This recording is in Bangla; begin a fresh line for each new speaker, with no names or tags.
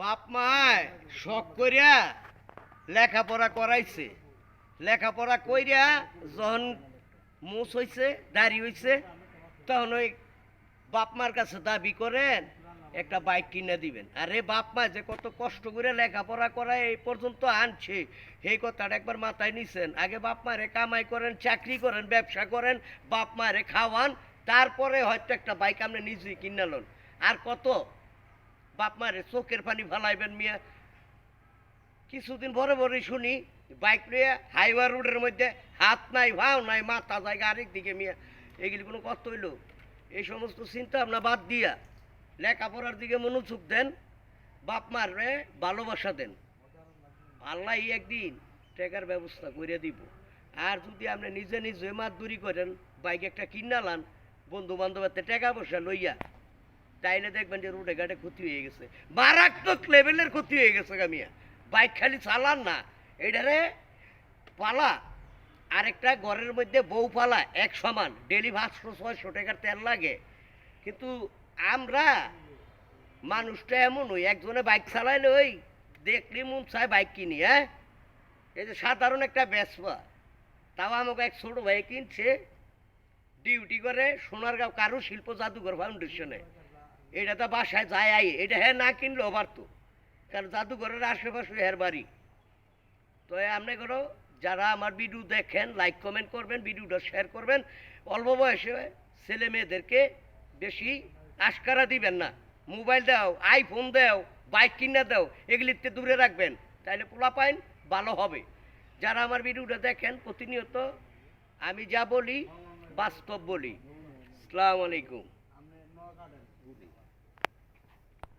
বাপ মায়, শখ করিয়া লেখাপড়া করাইছে। লেখাপড়া কইরা যখন মুস হইছে, দাড়ি হইছে, তখন ওই বাপ মার কাছে দাবি করেন, একটা বাইক কিনে দিবেন। আরে বাপ মা, যে কত কষ্ট করে লেখাপড়া করা এই পর্যন্ত আনছে, সেই কথাটা একবার মাথায় নিছেন। আগে বাপ মারে কামাই করেন, চাকরি করেন, ব্যবসা করেন, বাপ মারে খাওয়ান, তারপরে হয়তো একটা বাইক আপনি নিজেই কিনে লন। আর কত? বাপ মারে চোখের পানি ফালাইবেন মিয়া। কিছুদিন পরে পরে শুনি, বাইক নিয়ে হাইওয়ে রোডের মধ্যে হাত নাই, ভাও নাই, মাথা জায়গা আরেক দিকে মিয়া। এগুলি কোনো কষ্ট হইল? এই সমস্ত চিন্তা ভাবনা বাদ দিয়া লেখাপড়ার দিকে মনোযোগ দেন, বাপ মারে ভালোবাসা দেন। আল্লাহ একদিন টাকার ব্যবস্থা করে দিব। আর যদি আপনি নিজে নিজে মাতদুরি করেন, বাইক একটা কিনালান বন্ধু বান্ধবের টাকা পয়সা লইয়া তাইলে দেখবেন যে রোডে ঘাটে ক্ষতি হয়ে গেছে। মারাত্মক লেভেলের ক্ষতি হয়ে গেছে গামিয়া বাইক খালি চালান না। এটারে পালা। আরেকটা ঘরের মধ্যে বউ পালা, এক সমান। ডেলি পাঁচশো, ছয়শো টাকার তেল লাগে। কিন্তু আমরা মানুষটা এমন ওই একজনে বাইক চালাইলে ওই দেখলি মন চায় বাইক কিনি হ্যাঁ? এই যে সাধারণ একটা বেসবা তাও আমাকে এক ছোট ভাই কিনছে, ডিউটি করে সোনারগাঁও কারু শিল্প জাদুঘর ফাউন্ডেশনে। এটা তো বাসায় যায় এটা হ্যাঁ না কিনলেও পারতো কারণ জাদুঘরের আশেপাশে হের বাড়ি। তো আপনি করো যারা আমার ভিডিও দেখেন লাইক কমেন্ট করবেন ভিডিওটা শেয়ার করবেন, অল্প বয়সে ছেলে মেয়েদেরকে বেশি আশকারা দিবেন না। মোবাইল দাও আইফোন দাও বাইক কিনে দাও, এগুলিতে দূরে রাখবেন তাহলে পোলা পাইন ভালো হবে। যারা আমার ভিডিওটা দেখেন, প্রতিনিয়ত আমি যা বলি, বাস্তব বলি। আসসালামু আলাইকুম।